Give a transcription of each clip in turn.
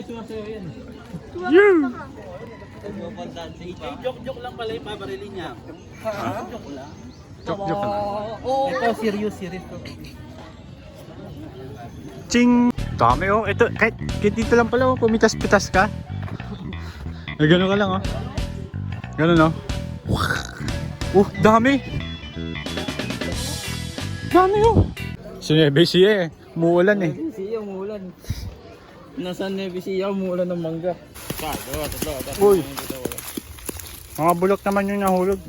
Ay, sumasayaw yan. Yeah! Joke-joke lang pala yung pabarilin niya. Joke lang. Joke, joke lang. Ito, serious, serious. Ching! Dami oh. Ito, kahit, kahit dito lang pala oh, pumitas-pitas ka. Ay, ganun ka lang oh. Ganun oh. Uh, dami! Dami oh! Sinebe siya eh. Umuulan eh. Siya, umuulan. Nasa Nevesia, umuulan ng mangga. Pa, dalawa, tatlo, tatlo. Uy! Mga bulok naman yung nahulog.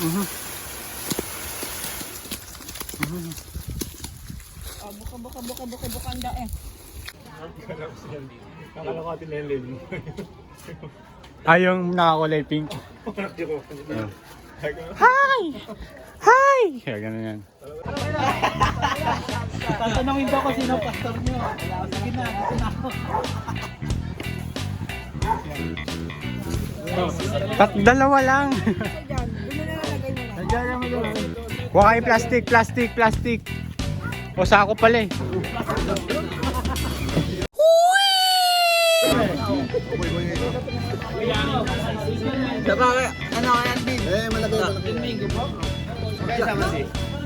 Mhm. Oh, buka, buka, buka, buka, buka, anda eh. Ah, yung nakakulay pink. Ayun. Hi! Hi! Kaya ganun yan. Tatanungin ko kung sino pastor niyo. Wala, sige na, dito na ako. Tat dalawa lang. Huwag kayo plastic, plastic, plastic. O sako pala eh. Saka, ano kaya din? Eh, malaki malaki. Domingo po?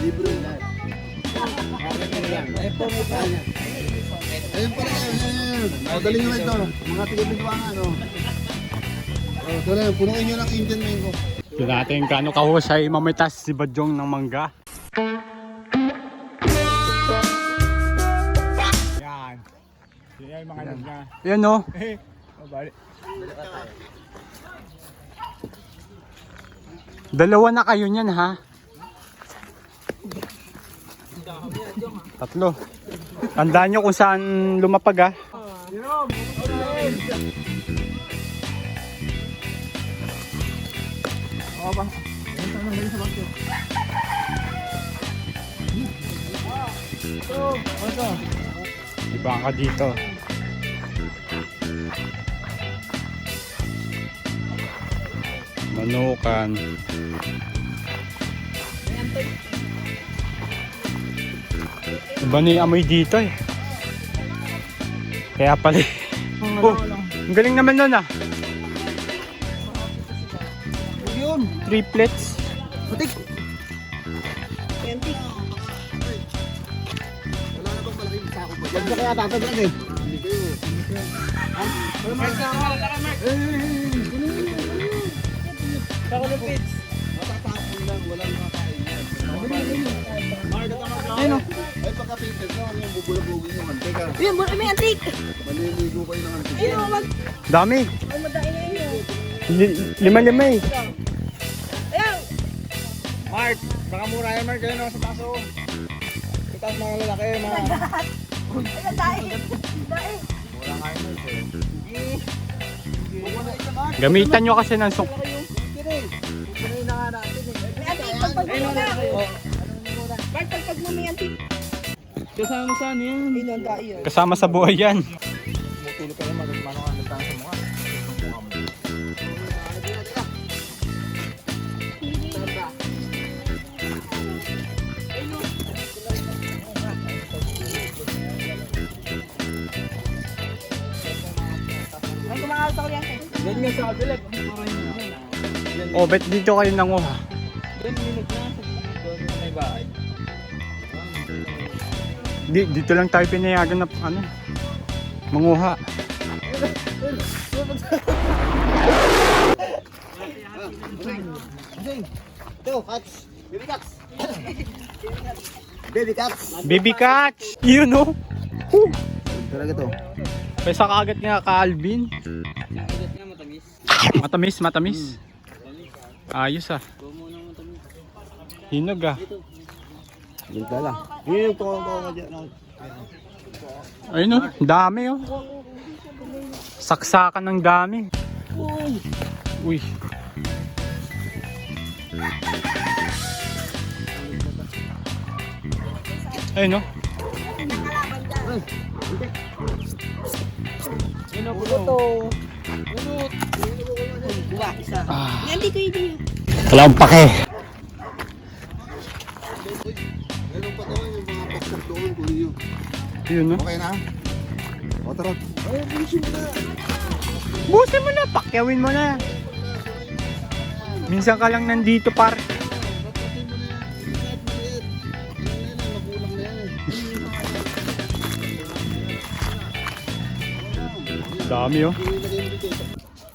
Libre na. Eh, po may pa niya. Ayun pala yun, yun, yun. Madali nyo ito. Mga tigil-binuangan, ano. Oh, ito na. Punuin nyo ng Indian mango. Ito natin kano kahusay mamitas si Badyong ng mangga. Yan. Yan mga niya. Yan oh. Dalawa na kayo niyan ha. Tatlo. Tandaan nyo kung saan lumapag ha. Iba ka dito. Manukan. Iba na yung amoy dito eh. Kaya pala eh. Oh, ang galing naman nun ah. Yun. Triplets. Putik. Twenty. Wala na bang malaking sako ba? Huwag na kaya tatagyan eh. Hindi kayo. Wala Mark. Eh, eh, eh. Saka ng pits. Matatapon lang. Walang yan. Ayun o. Ay, pagka-paper na, yung bubulabugin yung mantika. Ayun, bu- may antik. Maliligo kayo ng antika. Ayun, oh, mag... Dami. Ay, madain na yun. Li- lima-lima eh. Ayun. Mark, baka mura yan Mark. Ayun ako sa taso. Sa taas mga lalaki, mga... Ayun, daing. Daing. Mura nga yun Mark. eh. Gamitan nyo kasi ng suk... Bart, pagpag mo may antik. Kasama saan yan? Ayun, ang daing. Kasama sa buhay yan. Tumutulog ka naman. Mano ka nagtang sa mukha. Ang kumakal sa kabila. Puro yun na. Yan. O, bet dito kayo nanguha. Yan, minute na. May bahay. Di, dito lang tayo pinayagan na ano, manguha. Ito, cats. Baby cats. Baby cats. Baby catch! Yun o! Huh. Talaga to. Pesa kaagad nga ka Alvin. Matamis, matamis. Ayos ah. Huwag mo nang matamis. Hinog ah. Yun ka lang. Yun yung tuwa ko nga dyan. Ayun oh, dami oh. Saksakan ng dami. Uy. Ayun oh. Buwa, isa. Yan, di ko yun. Wala akong pake. Doon, kunin nyo. Yun no. Okay na? O tara. Ay, bilisin mo na. Busin mo na, pakyawin mo na. Minsan ka lang nandito par. Na na na eh. Dami oh.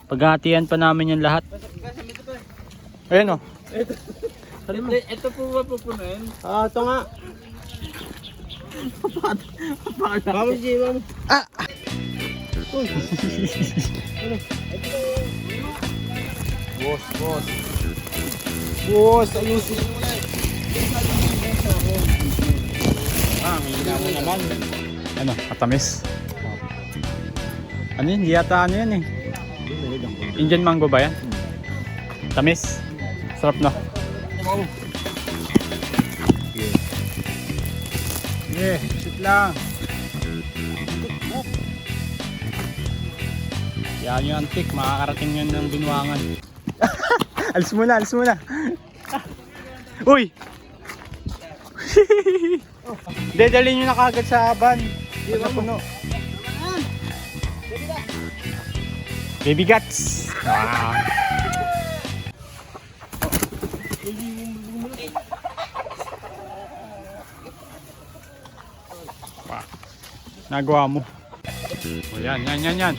Paghatian pa namin yung lahat. Ayun oh. Ito, ito po ba pupunin? Ah, ito nga. Bawal si Ma'am. Boss, boss. Boss, ayusin. Ah, may hina mo naman. Ano, katamis. Ano yun? Yata ano yan eh. Indian mango ba yan? Tamis. Sarap na. Yeah, sit lang. Yan yung antik, makakarating yan ng binuangan. alis mo na, alis mo na. Uy! Dedalhin nyo na kagad sa van. Pag napuno. Baby guts. Wow. Wow. Nagawa mo. O yan, yan, yan, yan.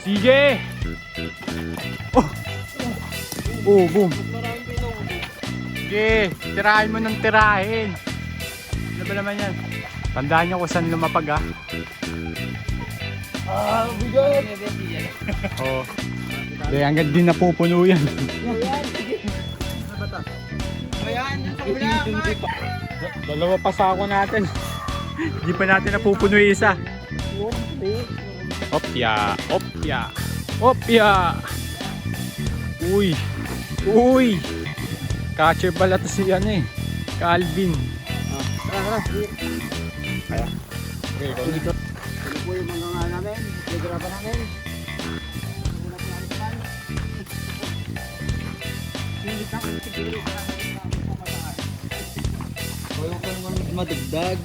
Sige! Oh! Oh, boom. Sige, tirahin mo ng tirahin. Ano ba naman yan? Tandaan nyo kung saan lumapag ah. Ah, bigat. Oo. Hindi, hanggang din napupuno yan. Ayan. Dalawa pa sa ako natin. Hindi pa natin napupuno yung isa. Opya, opya, opya. Uy, uy. Catcher pala to si ano eh. Calvin. Tara, tara. Ano po yung mga nga namin? Pinagrapan namin. Huwag ka naman madagdag.